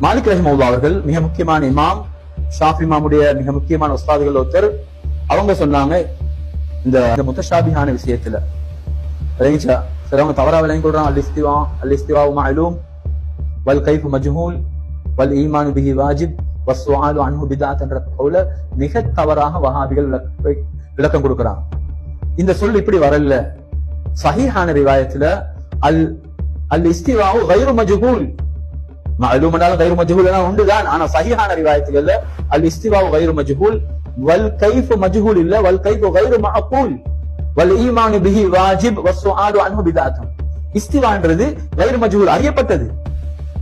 மாலிக் ரஹிமவுல்லா அவர்கள் மிக முக்கியமான இமாம் ஷாஃபி இமாமுடைய மிக முக்கியமான உஸ்தாதுகள் ஒருத்தர். அவங்க சொன்னாங்க இந்த முத்தஷாபிஹான விஷயத்துல. விளங்கிச்சா சரி அவங்க தவறா விளங்கி கொள்றான் அல் இஸ்திவா அல் இஸ்திவா மஅலூம் வல் கைஃபு மஜ்ஹூல் வல் ஈமானு பிஹி வாஜிப் வஸ்வாலு அன்ஹு என்ற கவுல மிக தவறாக வஹாபிகள் விளக்க- விளக்கம் கொடுக்கறாங்க. இந்த சொல் இப்படி வரல. சஹீஹான ரிவாயத்துல அல் அல் இஸ்திவாவு கைரு மஜ்ஹூல் மஅலூம் என்றாலும் கைரு மஜ்ஹூல் எல்லாம் உண்டுதான் ஆனா சஹீஹான ரிவாயத்துகள்ல அல் இஸ்திவாவு கயிறு மஜ்ஹூல் வல் கைஃபு மஜ்ஹூல் இல்ல வல் கைஃபு கயிறு மஹூல் வல் ஈமானு பிஹி வாஜிப் வஸ்ஸுஆலு அன்ஹு பிதாத்தம் இஸ்திவான்றது கயிறு மஜ்ஹூல் அறியப்பட்டது.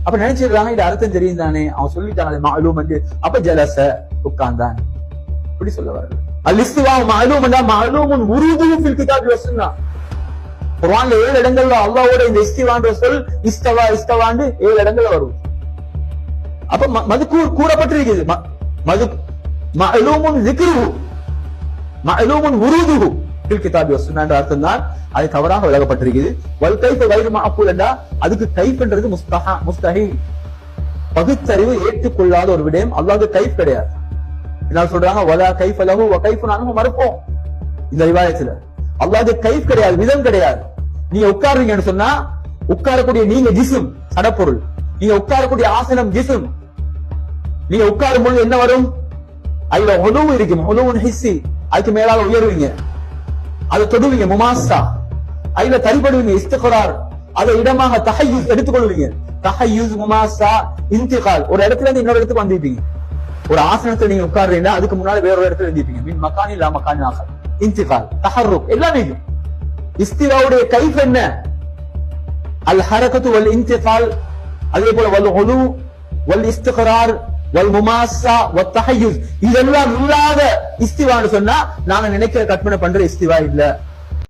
அப்ப நினைச்சிருக்காங்க இது அர்த்தம் தெரியும் தானே அவன் சொல்லிட்டான் அது என்று. அப்ப ஜலச உட்கார்ந்தான். இப்படி சொல்ல வரல அல் இஸ்திவா மஅலூம் என்றா உருதுவும் உருது ஃபில் கிதாபி வசுன்னா குர்ஆன்ல ஏழு இடங்கள்ல அல்லாவோட இந்த இஸ்திவான்ற சொல் இஸ்தவா இஸ்தவான்னு ஏழு இடங்கள்ல வரும். அப்ப ம- மதுக்கூர் கூறப்பட்டிருக்குது மது மலூமுன் ذிக்ருஹு மலூமுன் உருதுஹு. பில் கிதாபி வசுன்னா அர்த்தம் தான் அது தவறாக விளக்கப்பட்டிருக்குது வல் கைஃப கைரு மஅகூல் என்றா அதுக்கு கைஃப்ன்றது முஸ்தஹா முஸ்தஹீல் பகுத்தறிவு ஏற்றுக்கொள்ளாத ஒரு விடயம். அல்லாஹ்வுக்கு கைஃப் கிடையாது. என்ன சொல்றாங்க வலா கைஃப லஹு வ கைஃபுன் அன்ஹு மறுப்போம் இந்த ரிவாயத்துல. அல்லாஹ்வுக்கு கைஃப் கிடையாது விதம் கிடையாது. நீங்க உட்காருங்கன்னு சொன்னா உட்காரக்கூடிய நீங்க ஜிஸ்ம் சடப்பொருள் நீங்க உட்காரக்கூடிய ஆசனம் ஜிஸ்ம். நீங்க உட்காரும் பொழுது என்ன வரும்? அதுல உணவு இருக்கும். உணவு ஹிஸ்ஸி. அதுக்கு மேலால உயருவீங்க. அதை தொடுவீங்க முமாசா அதுல தரிபடுவீங்க இஸ்திகரார். அதை இடமாக தஹய்யூஸ் எடுத்துக்கொள்வீங்க. தஹய்யூஸ் முமாசா இந்திகால் ஒரு இடத்துல இருந்து இன்னொரு இடத்துக்கு வந்திருப்பீங்க. ஒரு ஆசனத்துல நீங்க உட்கார்றீங்கன்னா அதுக்கு முன்னாடி வேற ஒரு இடத்துல இருந்திருப்பீங்க. மின் மக்கானி இல்லா மக்கானி ஆகல் இந்திகால் தஹர்ருக் எல்லாமே. இஸ்திராவுடைய கைஃப் என்ன? அல் ஹரகத்து வல் இந்திகால் அதே போல வல் உலு வல் இஸ்துகரார் வல் முமாசா வத் தஹய்யுஸ் இதெல்லாம் இல்லாத இஸ்திவான்னு சொன்னா நாங்க நினைக்கிற கற்பனை பண்ற இஸ்திவா இல்ல.